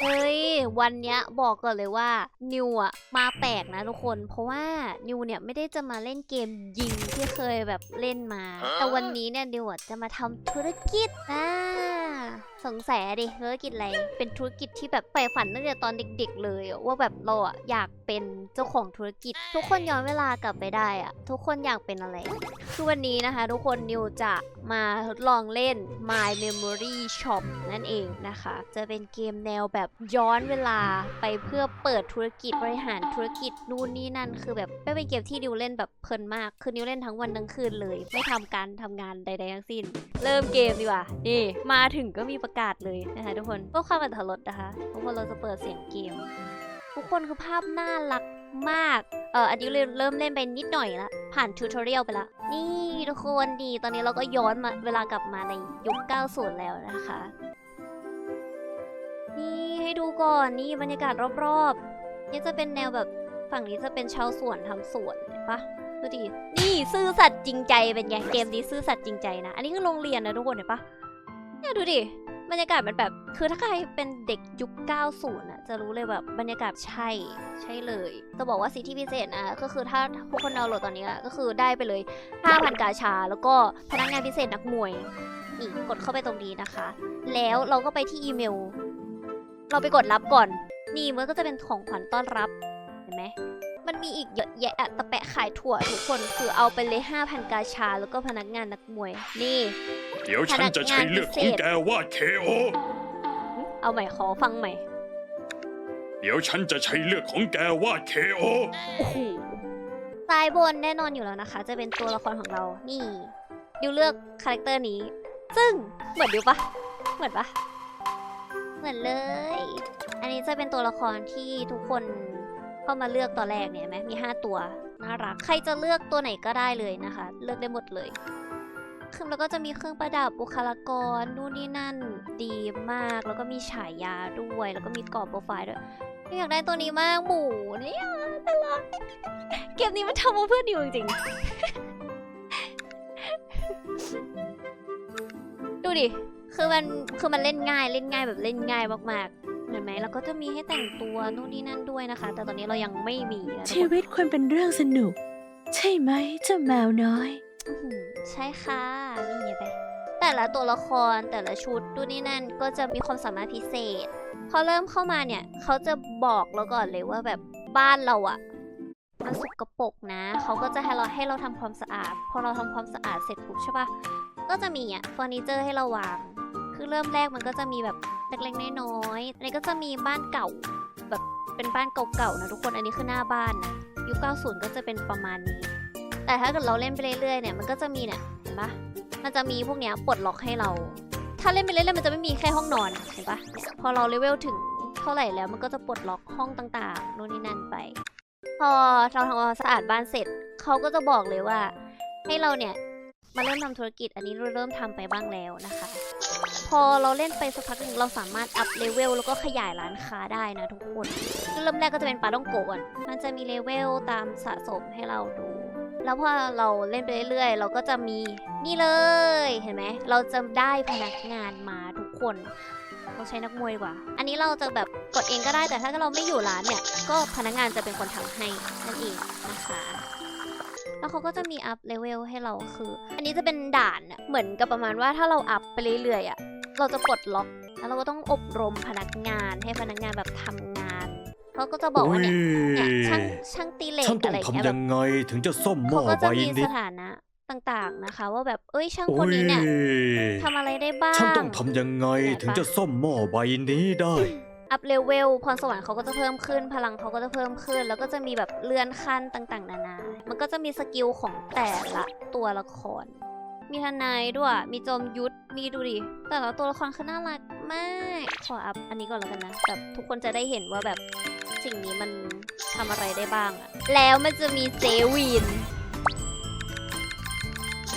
เฮ้ย วันเนี้ยบอกก่อนเลยว่านิวอะมาแปลกนะทุกคน เพราะว่านิวเนี่ยไม่ได้จะมาเล่นเกมยิงที่เคยแบบเล่นมา แต่วันนี้เนี่ยนิวอะจะมาทำธุรกิจนะ สงสัยดิธุรกิจอะไร เป็นธุรกิจที่แบบใฝ่ฝันตั้งแต่ตอนเด็ก ๆ เลยอะว่าแบบเราอะอยากเป็นเจ้าของธุรกิจ ทุกคนย้อนเวลากลับไปได้อะทุกคนอยากเป็นอะไรคือวันนี้นะคะ ทุกคนนิวจะมาทดลองเล่น My Memory Shop นั่นเองนะคะ จะเป็นเกมแนวแบบย้อนเวลาไปเพื่อเปิดธุรกิจบริหารธุรกิจนู่นนี่นั่น คือแบบไม่เป็นเกมที่นิวเล่นแบบเพลินมาก คือนิวเล่นทั้งวันทั้งคืนเลย ไม่ทำการทำงานใดๆทั้งสิ้น เริ่มเกมดีกว่า นี่ มาถึงก็มีประกาศเลยนะคะทุกคนเพื่อความอัตลดนะคะ ทุกคนเราจะเปิดเสียงเกม ทุกคนคือภาพน่ารักมาก เอออันนี้เริ่มเล่นไปนิดหน่อยละผ่านทูทอเรียลไปละ นี่ทุกคนดี ตอนนี้เราก็ย้อนมาเวลากลับมาในยุค 90 แล้วนะคะ นี่ให้ดูก่อนนี่บรรยากาศรอบๆนี่จะเป็นแนวแบบฝั่งนี้จะเป็นชาวสวนทำสวนเห็นปะดูดิ นี่ซื่อสัตย์จริงใจเป็นไง เกมนี้ซื่อสัตย์จริงใจนะ อันนี้คือโรงเรียนนะทุกคนเห็นปะ เนี่ยดูดิบรรยากาศมันแบบ คือถ้าใครเป็นเด็กยุค 90น่ะจะรู้เลยแบบบรรยากาศใช่ใช่เลย จะบอกว่าสิทธิพิเศษนะก็คือถ้าพวกคนดาวน์โหลดตอนนี้ก็คือได้ไปเลย 5,000 กาชา แล้วก็พนักงานพิเศษนักมวยนี่กดเข้าไปตรงนี้นะคะ แล้วเราก็ไปที่อีเมล เราไปกดรับก่อน นี่มันก็จะเป็นของขวัญต้อนรับ เห็นไหมมันมีอีกเยอะแยะอะตะแปะขายถั่วทุกคนคือเอาไปเลย 5,000 กาชา แล้วก็พนักงานนักมวย นี่ เดี๋ยวฉันจะใช้เลือดของแกวาดเคโอ เอาใหม่ขอฟังใหม่ เดี๋ยวฉันจะใช้เลือดของแกวาดเคโอ โอ้โหซ้ายบนแน่นอนอยู่แล้วนะคะ จะเป็นตัวละครของเรา นี่ ดิวเลือกคาแรคเตอร์นี้ ซึ่งเหมือนดิวปะเหมือนปะเหมือนเลย อันนี้จะเป็นตัวละครที่ทุกคนเข้ามาเลือกตอนแรกเนี่ยเห็นไหมมี 5 ตัว น่ารัก ใครจะเลือกตัวไหนก็ได้เลยนะคะ เลือกได้หมดเลย คือแล้วก็จะมีเครื่องประดับบุคลากรนู่นนี่นั่นดีมาก แล้วก็มีฉายาด้วย แล้วก็มีกรอบโปรไฟล์ด้วยอยากได้ตัวนี้มากหมูเนี่ยน่ารักเกมนี้มันทำมาเพื่อนิวจริงๆดูดิ คือมัน คือมันเล่นง่าย เล่นง่ายแบบเล่นง่ายมากๆ เห็นไหม แล้วก็จะมีให้แต่งตัวนู่นนี่นั่นด้วยนะคะ แต่ตอนนี้เรายังไม่มีนะทุชีกคนวิตควรเป็นเรื่องสนุก ใช่ไหมเจ้าแมวน้อยอื้อหือ ใช่ค่ะนี่ไงไป แต่ละตัวละครแต่ละชุดดูนนี่นั่นก็จะมีความสามารถพิเศษ พอเริ่มเข้ามาเนี่ย เขาจะบอกเราก่อนเลยว่าแบบบ้านเราอะมันสกปรกนะ เขาก็จะให้เราให้เราทำความสะอาด พอเราทำความสะอาดเสร็จปุ๊บใช่ปะก็จะมีอะเฟอร์นิเจอร์ให้เราวาง คือเริ่มแรกมันก็จะมีแบบเล็กๆน้อยๆอันนี้ก็จะมีบ้านเก่า แบบเป็นบ้านเก่าๆนะทุกคน อันนี้คือหน้าบ้านนะยุค90ก็จะเป็นประมาณนี้ แต่ถ้าเกิดเราเล่นไปเรื่อยๆเนี่ยมันก็จะมีเนี่ยเห็นปะมันจะมีพวกเนี้ยปลดล็อกให้เรา ถ้าเล่นไปเรื่อยๆมันจะไม่มีแค่ห้องนอนเห็นปะพอเราเลเวลถึงเท่าไหร่แล้วมันก็จะปลดล็อกห้องต่างๆโน่นนี่นั่นไป พอเราทำความสะอาดบ้านเสร็จเขาก็จะบอกเลยว่า ให้เราเนี่ยมาเริ่มทำธุรกิจอันนี้เราเริ่มทำไปบ้างแล้วนะคะ พอเราเล่นไปสักพักหนึ่งเราสามารถอัพเลเวลแล้วก็ขยายร้านค้าได้นะทุกคน เริ่มแรกก็จะเป็นปลาต้องโกก่อนมันจะมีเลเวลตามสะสมให้เราดู แล้วพอเราเล่นไปเรื่อยๆ เราก็จะมีนี่เลยเห็นไหม เราจะได้พนักงานมาทุกคนเราใช้นักมวยดีกว่า อันนี้เราจะแบบกดเองก็ได้แต่ถ้าเราไม่อยู่ร้านเนี่ย ก็พนักงานจะเป็นคนทำให้นั่นเองนะคะแล้วเขาก็จะมีอัพเลเวลให้เราคือ อันนี้จะเป็นด่านเหมือนกับประมาณว่าถ้าเราอัพไปเรื่อยๆอะเราจะปลดล็อก แล้วเราก็ต้องอบรมพนักงานให้พนักงานแบบทำงาน เขาก็จะบอกว่าเนี่ยเนี่ยช่างช่างตีเหล็กฉันต้ออะงไรเงี้ยทำแบยับงไงถึงจะซ่อมหม้เขาอก็ใบจะมีสนี้ถานะต่างๆนะคะ ว่าแบบเอ้ยช่างคโอ้นยนี้เนี่ยทำอะไรได้บ้าง ฉันต้องทำยังไงเนี่ยถึงปะจะซ่อมหม้อใบนี้ได้ อัพเลเวลพรสวรรค์เขาก็จะเพิ่มขึ้น พลังเขาก็จะเพิ่มขึ้น แล้วก็จะมีแบบเลื่อนขั้นต่างๆ นานา มันก็จะมีสกิลของแต่ละตัวละคร มีทนายด้วย มีจอมยุทธ มีดูดิ แต่ละตัวละครคือน่ารักมาก ขออัพอันนี้ก่อนแล้วกันนะ แบบทุกคนจะได้เห็นว่าแบบ สิ่งนี้มันทำอะไรได้บ้างอะแล้วมันจะมีเจวีน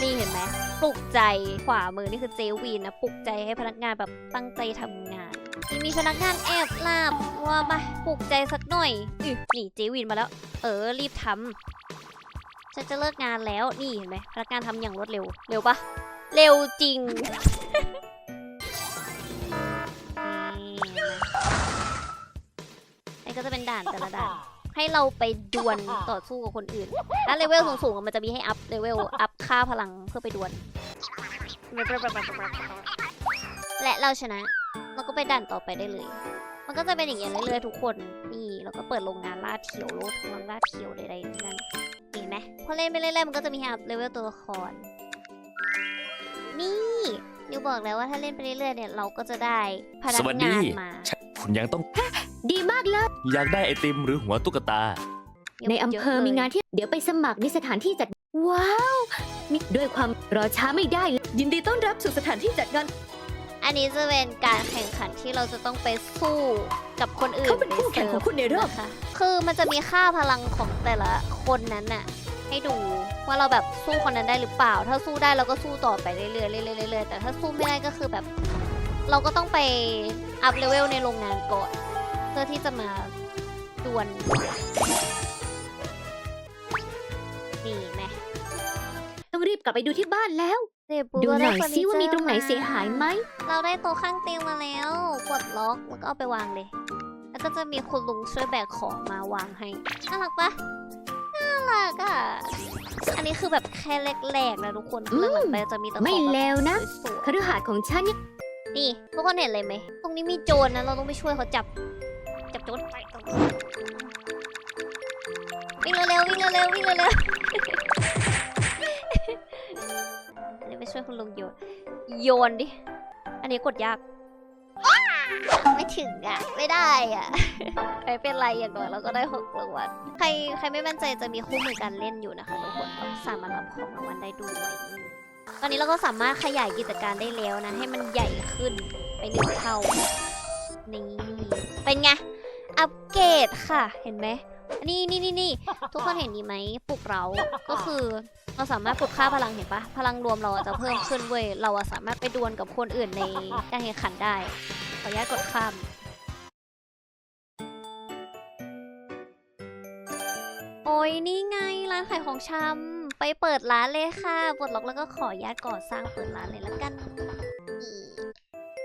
นี่เห็นไหมปลุกใจขวามือนี่คือเจวีนนะปลุกใจให้พนักงานแบบตั้งใจทำงานนี่มีพนักงานแอบลาบว่ามาปลุกใจสักหน่อยอือนี่เจวีนมาแล้ว เออรีบทำฉันจะเลิกงานแล้วนี่เห็นไหมพนักงานทำอย่างรวดเร็ว เร็วปะเร็วจริง ก็จะเป็นด่านแต่ละด่านให้เราไปดวลต่อสู้กับคนอื่น แล้วเลเวลสูงๆอะมันจะมีให้อัพเลเวลอัพค่าพลังเพื่อไปดวลและเราชนะเราก็ไปด่านต่อไปได้เลย มันก็จะเป็นอย่างเงี้ยเรื่อยๆทุกคน นี่เราก็เปิดโรงงานล่าเทียวโลกทั้งล่าเทียวใดๆทั้งนั้นเห็นไหมพอเล่นไปเรื่อยๆมันก็จะมีอัพเลเวลตัวละคร นี่นิวบอกแล้วว่าถ้าเล่นไปเรื่อยๆเนี่ยเราก็จะได้พนัสกวัสดีงานมา คุณยังต้อง ดีมากเลย อยากได้ไอติมหรือหัวตุ๊กตา ในอำเภอมีงานที่เดี๋ยวไปสมัครในสถานที่จัด ว้าวมีด้วยความรอช้าไม่ได้เลยยินดีต้อนรับสู่สถานที่จัดงาน อันนี้จะเป็นการแข่งขันที่เราจะต้องไปสู้กับคนอื่นเขาเป็นคู่แข่งของคุณในรอบนะคะคือมันจะมีค่าพลังของแต่ละคนนั้นน่ะ ให้ดูว่าเราแบบสู้คนนั้นได้หรือเปล่า ถ้าสู้ได้เราก็สู้ต่อไปเรื่อยๆเรื่อยๆเรื่อยๆแต่ถ้าสู้ไม่ได้ก็คือแบบ เราก็ต้องไปอัพเลเวลในโรงงานก่อน เพื่อที่จะมาดวลนี่ไหมต้องรีบกลับไปดูที่บ้านแล้วเดี๋ยวปุ๊บดูหน่อยเราไซิว่ามีตรงไหนฟอเสียหายไหม เราได้โต๊ะข้างเตียงมาแล้วกดล็อกแล้วก็เอาไปวางเลย แล้วก็จะมีคุณลุงช่วยแบกของมาวางให้ น่ารักปะน่ารักอะ อันนี้คือแบบแค่แรกๆนะทุกคนเรื่องหลังไปจะมีแต่ของไม่บบเลวนะสวยคฤหาสน์ของฉันเนี่ย ๆนี่ทุกคนเห็นเลยไหม ตรงนี้มีโจรนะ เราต้องไปช่วยเขาจับ จับโจรไปวิ่งเร็วๆวิ่งเร็วๆวิ่งเร็วๆอันนี้ไปช่วยคุณลุงโยนโยนดิ อันนี้กดยาก ไม่ถึงอะ ไม่ได้อะไม่เป็นไรอย่างน้อยเราก็ได้หกรางวัลใครใครไม่มั่นใจจะมีคู่มือการเล่นอยู่นะคะทุกคนก็สามารถรับของรางวัลได้ด้วยตอนนี้เราก็สามารถขยายกิจการได้แล้วนะ ให้มันใหญ่ขึ้นไปหนึ่งเท่านี่เป็นไง อัปเกรดค่ะ เห็นไหมนี่นี่นี่นี่ทุกคนเห็นนี่ไหมปลุกเราก็คือเราสามารถปลุกค่าพลังเห็นปะพลังรวมเราจะเพิ่มขึ้นเว้ยเราอะสามารถไปดวลกับคนอื่นในการแข่งขันได้ ขออนุญาตกดข้ามโอ้ยนี่ไงร้านขายของชำไปเปิดร้านเลยค่ะปลดล็อกแล้วก็ขออนุญาตก่อสร้างเปิดร้านเลยละกัน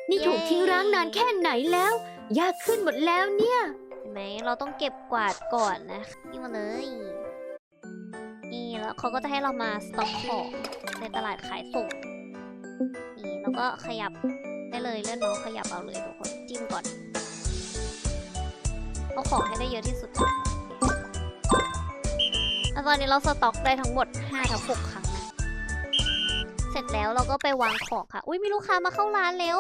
นี่ถูกทิ้งร้างนานแค่ไหนแล้ว ยากขึ้นหมดแล้วเนี่ย ไหม เราต้องเก็บกวาดก่อนนะนี่มาเลย นี่แล้วเขาก็จะให้เรามาสต็อกของในตลาดขายส่ง นี่แล้วก็ขยับได้เลยเลื่อนเมาส์ขยับเอาเลยทุกคนจิ้มก่อนเอาของให้ได้เยอะที่สุดตอนนี้เราสต็อกได้ทั้งหมด5ถึง6ครั้งนะเสร็จแล้วเราก็ไปวางของค่ะ อุ้ยมีลูกค้ามาเข้าร้านแล้ว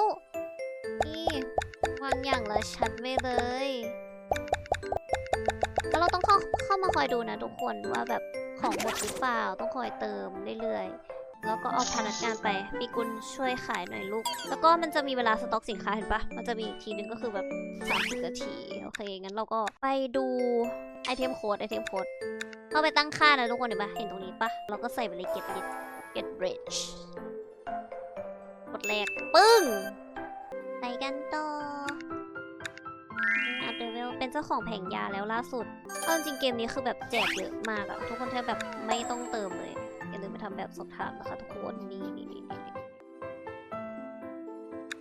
นี่วางอย่างละชั้นไปเลย แล้วเราต้องเข้าเข้ามาคอยดูนะทุกคนว่าแบบของหมดหรือเปล่าต้องคอยเติมเรื่อยๆ แล้วก็เอาพนักงานไปปีกุลช่วยขายหน่อยลูก แล้วก็มันจะมีเวลาสต็อกสินค้าเห็นปะมันจะมีอีกทีนึงก็คือแบบ30นาทีโอเคงั้นเราก็ไปดูไอเทมโค้ดไอเทมโค้ดเข้าไปตั้งค่านะทุกคนเห็นปะเห็นตรงนี้ปะเราก็ใส่ไปเลย get rich get rich กดแรกปึ้งไปกันต่อ เลเวลเป็นเจ้าของแผงยาแล้วล่าสุดเอาจริงๆเกมนี้คือแบบแจกเยอะมากอะทุกคนแทบแบบไม่ต้องเติมเลยอย่าลืมไปทำแบบสอบถามนะคะทุกคนนี่นี่นี่นี่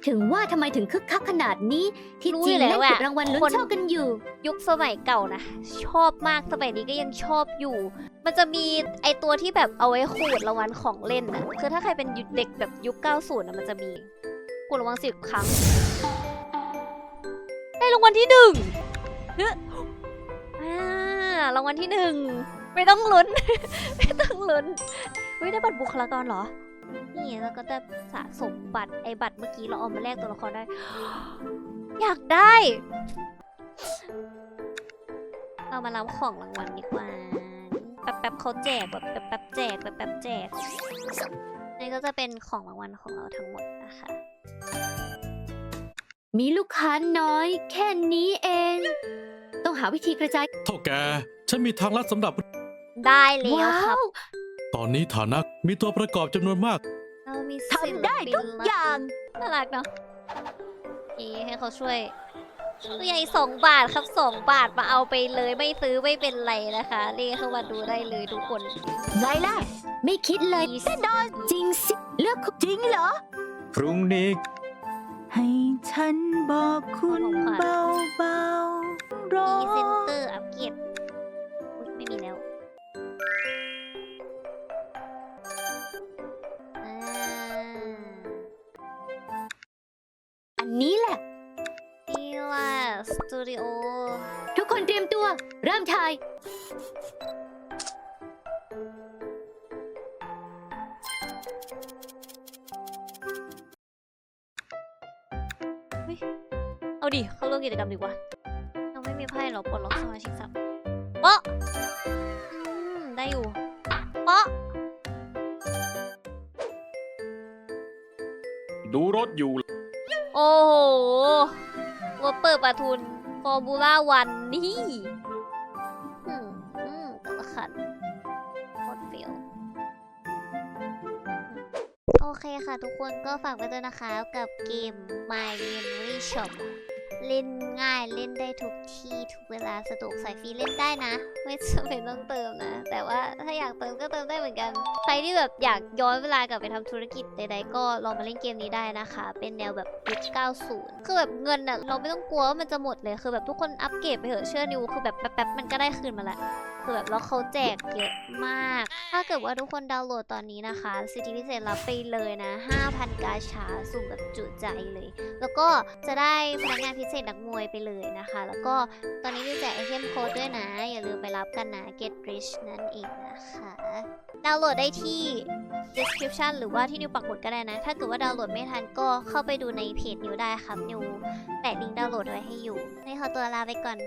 ถึงว่าทำไมถึงคึกคักขนาดนี้ ที่รู้จริองยู่แล้วเล่นอะเก็บรางวัลลุ้นคนโชคกันอยู่ ยุคสมัยเก่านะชอบมากสมัยนี้ก็ยังชอบอยู่ มันจะมีไอตัวที่แบบเอาไว้ขูดรางวัลของเล่นอะคือถ้าใครเป็นเด็กแบบยุค 90อะมันจะมีขูดรางวัลสิบครั้งได้ รางวัลที่หนึ่งเฮ้อรางวัลที่หนึ่งไม่ต้องลุ้น ไม่ต้องลุ้นเฮ้ยได้บัตรบุคลากรเหรอ นี่แล้วก็จะสะสมบัตรไอ้บัตรเมื่อกี้เราเอามาแลกตัวละครได้ อยากได้ เรามารับของรางวัลดีกว่า แป๊บแป๊บๆเขาแจกแบบแป๊บแป๊บๆแจกแป๊บแป๊บๆแจกนี่ก็จะเป็นของรางวัลของเราทั้งหมดนะคะ มีลูกค้าน้อย แค่นี้เอง ต้องหาวิธีกระจาย เท่าแก ฉันมีทางลัดสำหรับ ได้แล้วว้าครับ ว ตอนนี้ฐานะมีตัวประกอบจำนวนมาก เรามีทำได้ทุกอย่าง น่ารักเนาะนี่ให้เขาช่วยตัวใหญ่สองบาทครับสองบาทมาเอาไปเลยไม่ซื้อไม่เป็นไรนะคะเรียกเข้ามาดูได้เลยทุกคนไงล่ะ ไม่คิดเลยแน่นอนจริงสิ เลือกจริงเหรอ พรุ่งนี้ ให้ฉันบอกคุณเบาๆรอ อีเซนเตอร์อัปเกรด เอาดิ เข้าร่วมกิจกรรมดีกว่า เราไม่มีไพ่หรอปลดล็อกสมาชิกสับเปาะอืมได้อยู่เปาะดูรถอยู่ โอ้โหวัวเปิดประทุนฟอร์มูล่าวันนี่อืมอืมแต่ละคัน เคค่ะทุกคนก็ฝากไว้ด้วยนะคะกับเกม My Memory Shop เล่นง่ายเล่นได้ทุกที่ทุกเวลาสะดวกสายฟรีเล่นได้นะ ไม่จำเป็นต้องเติมนะ แต่ว่าถ้าอยากเติมก็เติมได้เหมือนกัน ใครที่แบบอยากย้อนเวลากลับไปทำธุรกิจใดๆก็ลองมาเล่นเกมนี้ได้นะคะ เป็นแนวแบบยุค90 คือแบบเงินอะเราไม่ต้องกลัวว่ามันจะหมดเลยคือแบบทุกคนอัปเกรดไปเถอะเชื่อนิวคือแบบแป๊บๆมันก็ได้คืนมาละ คือแบบแล้วเขาแจกเยอะมาก ถ้าเกิดว่าทุกคนดาวน์โหลดตอนนี้นะคะ สิทธิพิเศษรับไปเลยนะ 5,000 กาชาสุ่มแบบจุใจเลย แล้วก็จะได้พนักงานพิเศษนักมวยไปเลยนะคะ แล้วก็ตอนนี้มีแจกไอเทมโค้ดด้วยนะ อย่าลืมไปรับกันนะ get rich นั่นเองนะคะ ดาวน์โหลดได้ที่ description หรือว่าที่นิวปักหมุดก็ได้นะ ถ้าเกิดว่าดาวน์โหลดไม่ทันก็เข้าไปดูในเพจนิวได้ครับ นิวแปะลิงก์ดาวน์โหลดไว้ให้อยู่ในขอตัวลาไปก่อน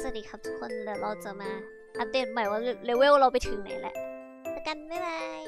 สวัสดีครับทุกคนเดี๋ยวเราจะมา อัปเดตใหม่ว่าเลเวลเราไปถึงไหนแหละเจอกันบ๊ายบาย